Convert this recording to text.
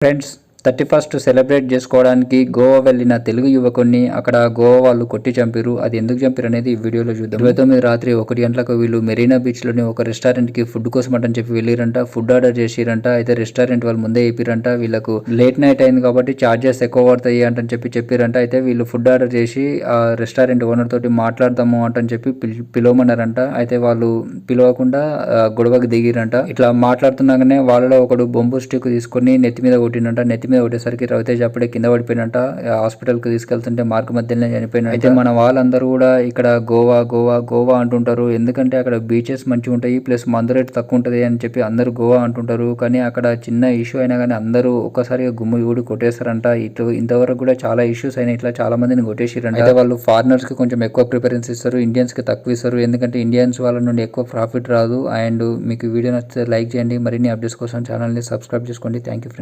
Friends, thirty first celebrate చేసుకోవడానికి గోవా వెళ్ళిన తెలుగు యువకుడిని అక్కడ గోవా వాళ్ళు కొట్టి చంపారు అది ఎందుకు చంపారు అనేది ఈ వీడియోలో చూద్దాం. ఇరవై తొమ్మిది రాత్రి ఒకటి గంటలకు వీళ్ళు మెరీనా బీచ్లోని ఒక రెస్టారెంట్కి ఫుడ్ కోసం అంటని చెప్పి వెళ్ళిరంట. Food order చేసిరంట. అయితే రెస్టారెంట్ వాళ్ళు ముందే చెప్పిరంట. వీళ్ళకు లేట్ నైట్ అయింది కాబట్టి చార్జెస్ ఎక్కువ పడతాయి అంటని చెప్పి చెప్పిరంట. అయితే వీళ్ళు ఫుడ్ ఆర్డర్ చేసి ఆ రెస్టారెంట్ ఓనర్ తోటి మాట్లాడదాము అంటని చెప్పి పిలవమన్నారంట. అయితే వాళ్ళు పిలవకుండా గొడవకు గొడవకి దిగిరంట. ఇట్లా మాట్లాడుతున్నాగానే వాళ్ళలో ఒకడు బొంబు స్టిక్ తీసుకొని నెత్తి మీద కొట్టినంట నెత్తి మీద కొట్టేసరికి రవితేజ్ అప్పుడే కింద పడిపోయినంట. హాస్పిటల్కి తీసుకెళ్తుంటే మార్గ మధ్యలోనే చనిపోయిన అయితే మన వాళ్ళందరూ కూడా ఇక్కడ గోవా గోవా గోవా అంటుంటారు. ఎందుకంటే అక్కడ బీచెస్ మంచిగా ఉంటాయి ప్లస్ మందు రేట్ తక్కువ ఉంటది అని చెప్పి అందరూ గోవా అంటుంటారు. కానీ అక్కడ చిన్న ఇష్యూ అయినా కానీ అందరూ ఒక్కసారిగా గుమ్మి కూడా కొట్టేస్తారంట. ఇటు ఇంతవరకు కూడా చాలా ఇష్యూస్ అయినాయి. ఇట్లా చాలా మందిని కొట్టేసిరంట. అయితే వాళ్ళు ఫారినర్స్కి కొంచెం ఎక్కువ ప్రిఫరెన్స్ ఇస్తారు ఇండియన్స్కి తక్కువ ఇస్తారు. ఎందుకంటే ఇండియన్స్ వాళ్ళ నుండి ఎక్కువ ప్రాఫిట్ రాదు. అండ్ మీకు వీడియో నచ్చితే లైక్ చేయండి. మరిన్ని అప్డేట్స్ కోసం ఛానల్ని సబ్స్క్రైబ్ చేసుకోండి. Thank you